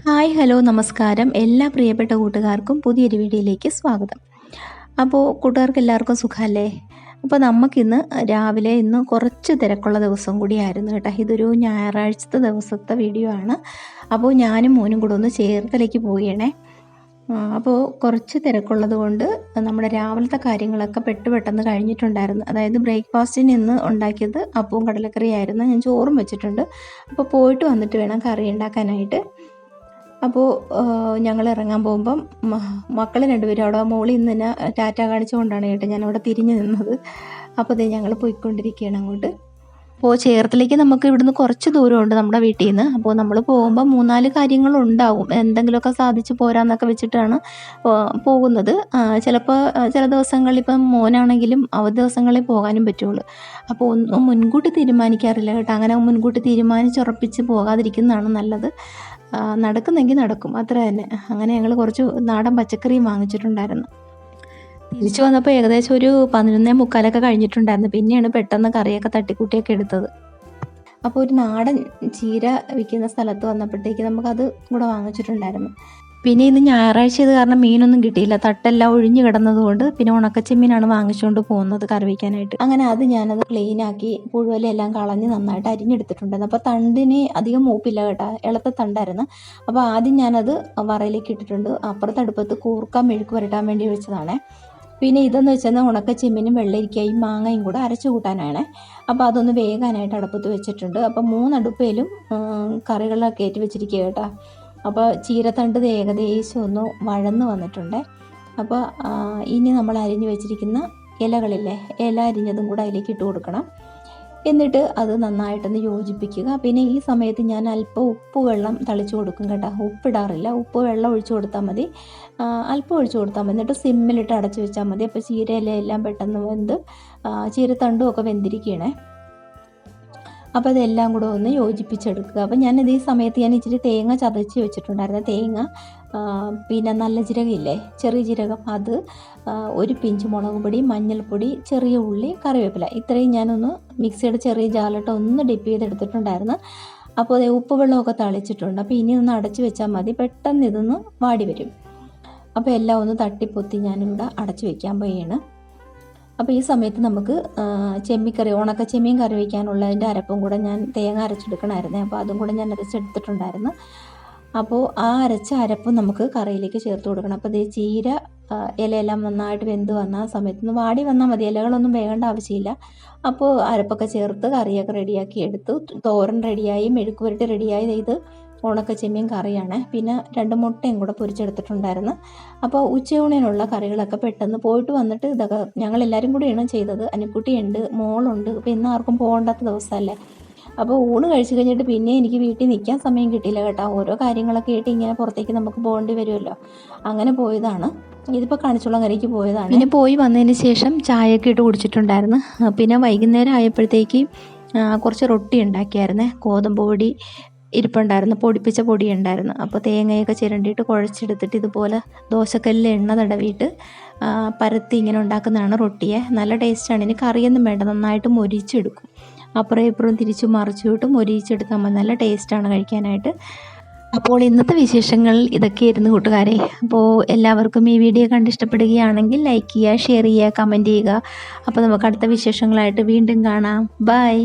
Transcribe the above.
Hi hello നമസ്കാരം. എല്ലാ പ്രിയപ്പെട്ട കൂട്ടുകാർക്കും പുതിയൊരു വീഡിയോയിലേക്ക് സ്വാഗതം. അപ്പോൾ കൂട്ടുകാർക്ക് എല്ലാവർക്കും സുഖമല്ലേ അപ്പോൾ നമുക്കിന്ന് രാവിലെ ഇന്ന് കുറച്ച് തിരക്കുള്ള ദിവസം കൂടിയായിരുന്നു കേട്ടോ. ഇതൊരു ഞായറാഴ്ചത്തെ ദിവസത്തെ വീഡിയോ ആണ്. അപ്പോൾ ഞാനും മോനും കൂടെ ഒന്ന് ചേർത്തലേക്ക് പോവുകയാണേ. അപ്പോൾ കുറച്ച് തിരക്കുള്ളത് കൊണ്ട് നമ്മുടെ രാവിലത്തെ കാര്യങ്ങളൊക്കെ പെട്ട് പെട്ടെന്ന് കഴിഞ്ഞിട്ടുണ്ടായിരുന്നു. അതായത് ബ്രേക്ക്ഫാസ്റ്റിന് ഇന്ന് ഉണ്ടാക്കിയത് അപ്പവും കടലക്കറിയായിരുന്നു. ഞാൻ ചോറും വെച്ചിട്ടുണ്ട്. അപ്പോൾ പോയിട്ട് വന്നിട്ട് വേണം കറി ഉണ്ടാക്കാനായിട്ട്. അപ്പോൾ ഞങ്ങൾ ഇറങ്ങാൻ പോകുമ്പം മക്കൾ രണ്ടുപേരും അവിടെ മോളിൽ നിന്ന് തന്നെ ടാറ്റ കാണിച്ചുകൊണ്ടാണ് കേട്ടോ ഞാൻ അവിടെ തിരിഞ്ഞു നിന്നത്. അപ്പോൾ അതേ ഞങ്ങൾ പോയിക്കൊണ്ടിരിക്കുകയാണ് അങ്ങോട്ട്. അപ്പോൾ ചേർത്തലേക്ക് നമുക്ക് ഇവിടുന്ന് കുറച്ച് ദൂരമുണ്ട് നമ്മുടെ വീട്ടിൽ നിന്ന് അപ്പോൾ നമ്മൾ പോകുമ്പോൾ മൂന്നാൽ കാര്യങ്ങളുണ്ടാവും. എന്തെങ്കിലുമൊക്കെ സാധിച്ച് പോരാന്നൊക്കെ വെച്ചിട്ടാണ് പോകുന്നത്. ചിലപ്പോൾ ചില ദിവസങ്ങളിൽ ഇപ്പം മോനാണെങ്കിലും അവധി ദിവസങ്ങളിൽ പോകാനും പറ്റുള്ളൂ. അപ്പോൾ ഒന്നും മുൻകൂട്ടി തീരുമാനിക്കാറില്ല കേട്ടോ. അങ്ങനെ മുൻകൂട്ടി തീരുമാനിച്ചുറപ്പിച്ച് പോകാതിരിക്കുന്നതാണ് നല്ലത്. നടക്കുന്നെങ്കിൽ നടക്കും. അത്ര തന്നെ അങ്ങനെ ഞങ്ങൾ കുറച്ച് നാടൻ പച്ചക്കറിയും വാങ്ങിച്ചിട്ടുണ്ടായിരുന്നു. തിരിച്ചു വന്നപ്പോൾ ഏകദേശം ഒരു പതിനൊന്നേ മുക്കാലൊക്കെ കഴിഞ്ഞിട്ടുണ്ടായിരുന്നു. പിന്നെയാണ് പെട്ടെന്ന് കറിയൊക്കെ തട്ടിക്കൂട്ടിയൊക്കെ എടുത്തത്. അപ്പോൾ ഒരു നാടൻ ചീര വിൽക്കുന്ന സ്ഥലത്ത് വന്നപ്പോഴത്തേക്ക് നമുക്കത് കൂടെ വാങ്ങിച്ചിട്ടുണ്ടായിരുന്നു. പിന്നെ ഇന്ന് ഞായറാഴ്ച ഇത് കാരണം മീനൊന്നും കിട്ടിയില്ല. തട്ടെല്ലാം ഒഴിഞ്ഞു കിടന്നതുകൊണ്ട് പിന്നെ ഉണക്കച്ചെമ്മീനാണ് വാങ്ങിച്ചുകൊണ്ട് പോകുന്നത് കറി വയ്ക്കാനായിട്ട് അങ്ങനെ അത് ഞാനത് ക്ലീൻ ആക്കി പുഴുവലെല്ലാം കളഞ്ഞ് നന്നായിട്ട് അരിഞ്ഞെടുത്തിട്ടുണ്ടായിരുന്നു. അപ്പോൾ തണ്ടിന് അധികം മൂപ്പില്ല കേട്ടോ. ഇളത്ത തണ്ടായിരുന്നു. അപ്പോൾ ആദ്യം ഞാനത് വറയിലേക്ക് ഇട്ടിട്ടുണ്ട്. അപ്പുറത്തടുപ്പത്ത് കൂർക്ക മെഴുക്ക് പുരട്ടാൻ വേണ്ടി വെച്ചതാണേ. പിന്നെ ഇതെന്ന് വെച്ചാൽ ഉണക്ക ചെമ്മീനും വെള്ളരിക്കയും മാങ്ങയും കൂടെ അരച്ചു കൂട്ടാനാണ്. അപ്പോൾ അതൊന്ന് വേകാനായിട്ട് അടുപ്പത്ത് വെച്ചിട്ടുണ്ട്. അപ്പോൾ മൂന്നടുപ്പയിലും കറികളൊക്കെ ഏറ്റി വെച്ചിരിക്കുക കേട്ടോ. അപ്പോൾ ചീരത്തണ്ട് ഏകദേശം ഒന്ന് വഴന്ന് വന്നിട്ടുണ്ട്. അപ്പോൾ ഇനി നമ്മൾ അരിഞ്ഞു വെച്ചിരിക്കുന്ന ഇലകളില്ലേ ഇല അരിഞ്ഞതും കൂടെ അതിലേക്ക് ഇട്ട് കൊടുക്കണം. എന്നിട്ട് അത് നന്നായിട്ടൊന്ന് യോജിപ്പിക്കുക. പിന്നെ ഈ സമയത്ത് ഞാൻ അല്പം ഉപ്പ് വെള്ളം തളിച്ചു കൊടുക്കും കേട്ടോ. ഉപ്പിടാറില്ല. ഉപ്പ് വെള്ളം ഒഴിച്ചു കൊടുത്താൽ മതി. അല്പം ഒഴിച്ചു കൊടുത്താൽ മതി. എന്നിട്ട് സിമ്മിലിട്ട് അടച്ചു വെച്ചാൽ മതി. അപ്പോൾ ചീരയിലെല്ലാം പെട്ടെന്ന് വെന്ത് ചീരത്തണ്ടും ഒക്കെ വെന്തിരിക്കുകയാണേ അപ്പോൾ അതെല്ലാം കൂടെ ഒന്ന് യോജിപ്പിച്ചെടുക്കുക. അപ്പോൾ ഞാനിത് ഈ സമയത്ത് ഞാൻ ഇച്ചിരി തേങ്ങ ചതച്ച് വെച്ചിട്ടുണ്ടായിരുന്നു. തേങ്ങ പിന്നെ നല്ല ജീരകമില്ലേ? ചെറിയ ജീരകം. അത് ഒരു പിഞ്ച് മുളക് പൊടി മഞ്ഞൾപ്പൊടി ചെറിയ ഉള്ളി കറിവേപ്പില. ഇത്രയും ഞാനൊന്ന് മിക്സിയുടെ ചെറിയ ജാലട്ട ഒന്ന് ഡിപ്പ് ചെയ്തെടുത്തിട്ടുണ്ടായിരുന്നു. അപ്പോൾ ദേ ഉപ്പ് വെള്ളമൊക്കെ തളിച്ചിട്ടുണ്ട്. അപ്പോൾ ഇനി ഒന്ന് അടച്ച് വെച്ചാൽ മതി. പെട്ടെന്ന് ഇതൊന്ന് വാടി വരും. അപ്പോൾ എല്ലാം ഒന്ന് തട്ടിപ്പൊത്തി ഞാനിവിടെ അടച്ച് വെക്കാൻ പോയാണ്. അപ്പോൾ ഈ സമയത്ത് നമുക്ക് ചെമ്മിക്കറി ഉണക്ക ചെമ്മീൻ കറി വയ്ക്കാനുള്ളതിന്റെ അരപ്പും കൂടെ ഞാൻ തേങ്ങ അരച്ചെടുക്കണമായിരുന്നേ അപ്പോൾ അതും കൂടെ ഞാൻ അരച്ചെടുത്തിട്ടുണ്ടായിരുന്നു. അപ്പോൾ ആ അരച്ച അരപ്പും നമുക്ക് കറിയിലേക്ക് ചേർത്ത് കൊടുക്കണം. അപ്പോൾ ഇത് ചീര ഇലയെല്ലാം നന്നായിട്ട് വെന്ത് വന്ന ആ സമയത്ത് വാടി വന്നാൽ മതി. ഇലകളൊന്നും വേകേണ്ട ആവശ്യമില്ല. അപ്പോൾ അരപ്പൊക്കെ ചേർത്ത് കറിയൊക്കെ റെഡിയാക്കി എടുത്തു. തോരൻ റെഡിയായി മെഴുക്കുപുരട്ടി റെഡിയായി. ഇത് ഉണക്ക ചെമ്മീൻ കറിയാണ്. പിന്നെ രണ്ട് മുട്ടയും കൂടെ പൊരിച്ചെടുത്തിട്ടുണ്ടായിരുന്നു. അപ്പോൾ ഉച്ചയൂണിനുള്ള കറികളൊക്കെ പെട്ടെന്ന് പോയിട്ട് വന്നിട്ട് ഇതൊക്കെ ഞങ്ങൾ എല്ലാവരും കൂടിയാണ് ചെയ്തത്. അനുക്കുട്ടിയുണ്ട് മോളുണ്ട്. അപ്പോൾ ഇന്ന് ആർക്കും പോകേണ്ടാത്ത ദിവസമല്ലേ? അപ്പോൾ ഊണ് കഴിച്ചു കഴിഞ്ഞിട്ട് പിന്നെ എനിക്ക് വീട്ടിൽ നിൽക്കാൻ സമയം കിട്ടിയില്ല കേട്ടോ. ഓരോ കാര്യങ്ങളൊക്കെ ആയിട്ട് ഇങ്ങനെ പുറത്തേക്ക് നമുക്ക് പോകേണ്ടി വരുമല്ലോ. അങ്ങനെ പോയതാണ്. ഇതിപ്പോൾ കാണിച്ചുള്ള കരയ്ക്ക് പോയതാണ്. പിന്നെ പോയി വന്നതിന് ശേഷം ചായയൊക്കെ ഇട്ട് കുടിച്ചിട്ടുണ്ടായിരുന്നു. പിന്നെ വൈകുന്നേരം ആയപ്പോഴത്തേക്ക് കുറച്ച് റൊട്ടി ഉണ്ടാക്കിയായിരുന്നേ. ഗോതമ്പ് പൊടി ഇരിപ്പുണ്ടായിരുന്നു. പൊടിപ്പിച്ച പൊടി ഉണ്ടായിരുന്നു അപ്പോൾ തേങ്ങയൊക്കെ ചിരണ്ടിയിട്ട് കുഴച്ചെടുത്തിട്ട് ഇതുപോലെ ദോശക്കല്ലിൽ എണ്ണ തടവിയിട്ട് പരത്തി ഇങ്ങനെ ഉണ്ടാക്കുന്നതാണ് റൊട്ടിയെ. നല്ല ടേസ്റ്റാണ്. ഇനി കറിയൊന്നും വേണ്ട. നന്നായിട്ട് മൊരിച്ചെടുക്കും. അപ്പുറം ഇപ്പുറം തിരിച്ചു മറിച്ചു വിട്ട് മൊരിച്ചെടുത്താൽ മതി. നല്ല ടേസ്റ്റാണ് കഴിക്കാനായിട്ട്. അപ്പോൾ ഇന്നത്തെ വിശേഷങ്ങൾ ഇതൊക്കെയായിരുന്നു കൂട്ടുകാരെ. അപ്പോൾ എല്ലാവർക്കും ഈ വീഡിയോ കണ്ട് ഇഷ്ടപ്പെടുകയാണെങ്കിൽ ലൈക്ക് ചെയ്യുക ഷെയർ ചെയ്യുക കമന്റ് ചെയ്യുക. അപ്പോൾ നമുക്ക് അടുത്ത വിശേഷങ്ങളായിട്ട് വീണ്ടും കാണാം. ബൈ.